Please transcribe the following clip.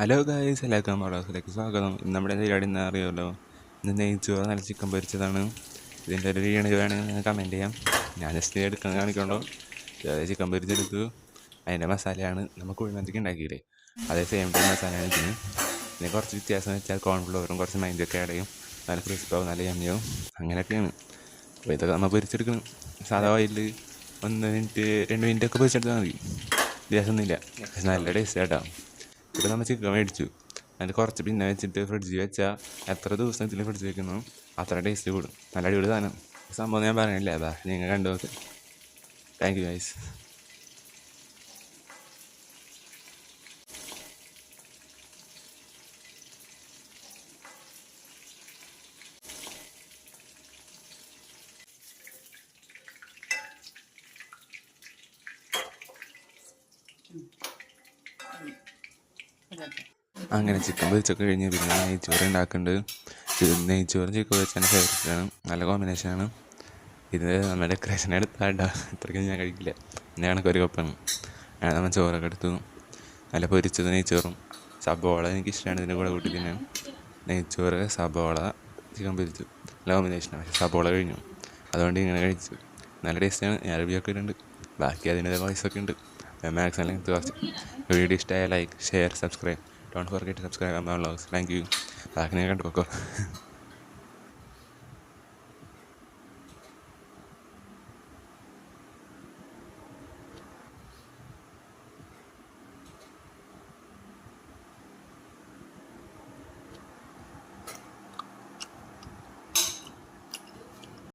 Hello guys എല്ലാവർക്കും വളസിലേക്ക് സ്വാഗതം. ഇന്ന് നമ്മുടെ പരിപാടി എന്താ അറിയാമല്ലോ? ഇന്ന് നെയ്ച്ചോറ് നല്ല ചിക്കൻ പൊരിച്ചതാണ്. ഇതിന്റെ ഒരു വീണ് വേണമെങ്കിൽ കമന്റ് ചെയ്യാം. ഞാൻ ജസ്റ്റ് എടുക്കാൻ കാണിക്കണ്ടോ ചിക്കൻ പൊരിച്ചെടുത്തു. അതിന്റെ മസാലയാണ് നമ്മൾ കുഴിമന്തിക്ക് ഉണ്ടാക്കിയില്ലേ അതേ സെയിം ടൈം മസാലയാണ് ഇതിന്. പിന്നെ കുറച്ച് വ്യത്യാസം വെച്ചാൽ കോൺഫ്ലവറും കുറച്ച് മൈൻഡൊക്കെ ആഡ് നല്ല ക്രിസ്പാവും നല്ല യമ്മിയാവും അങ്ങനെയൊക്കെയാണ്. അപ്പോൾ ഇതൊക്കെ നമ്മൾ പൊരിച്ചെടുക്കണം. സാധാ ഓയിൽ ഒന്ന് മിനിറ്റ് രണ്ട് മിനിറ്റൊക്കെ പൊരിച്ചെടുത്താൽ മതി. വ്യത്യാസമൊന്നുമില്ല. നല്ല ടേസ്റ്റ് കേട്ടോ. ഇപ്പോൾ നമ്മൾ ചിക്കൻ മേടിച്ചു. അതിൽ കുറച്ച് പിന്നെ വെച്ചിട്ട് ഫ്രിഡ്ജിൽ വെച്ചാൽ എത്ര ദിവസം ഇതിൽ ഫ്രിഡ്ജിൽ വെക്കുന്നു? അത്ര ടേസ്റ്റ് കൂടും. നല്ല അടിപൊളി സാധനം. സംഭവം ഞാൻ പറയണില്ല അതാ നിങ്ങൾ കണ്ടു നോക്ക്. താങ്ക് യു ഗൈസ് അങ്ങനെ ചിക്കൻ പൊരിച്ചൊക്കെ കഴിഞ്ഞ് പിന്നെ നെയ്ച്ചോറ് ഉണ്ടാക്കുന്നുണ്ട് നെയ്ച്ചോറും ചിക്കൻ പൊരിച്ചാണ് ഫേവറേറ്റ് ആണ്. നല്ല കോമ്പിനേഷൻ കോമ്പിനേഷനാണ് ഇത് നമ്മുടെ ഡെക്കറേഷൻ എടുത്താട്ടോ ഇത്രയ്ക്കും ഞാൻ കഴിക്കില്ല. എന്റെ കണക്ക് ഒരു കപ്പാണ്. അങ്ങനെ നമ്മൾ ചോറൊക്കെ എടുത്തു. നല്ല പൊരിച്ചത് നെയ്ച്ചോറും. സബോള എനിക്ക് ഇഷ്ടമാണ് ഇതിന്റെ കൂടെ കൂട്ടി തിന്നാൻ. നെയ്ച്ചോറ് സബോള ചിക്കൻ പൊരിച്ചു. നല്ല കോമ്പിനേഷനാണ് പക്ഷേ സബോള കഴിഞ്ഞു. അതുകൊണ്ട് ഇങ്ങനെ കഴിച്ചു. നല്ല ടേസ്റ്റാണ് ഞാൻ റിവ്യൂ ഒക്കെ ബാക്കി അതിന്റെ വോയിസ് ഒക്കെ ഉണ്ട്. മാക്സിമം അല്ലെങ്കിൽ കുറച്ച് വീഡിയോ ഇഷ്ടമായ like share subscribe don't forget subscribe Amma vlogs thank you ബാക്കി ഞാൻ കണ്ടു പോക്കോ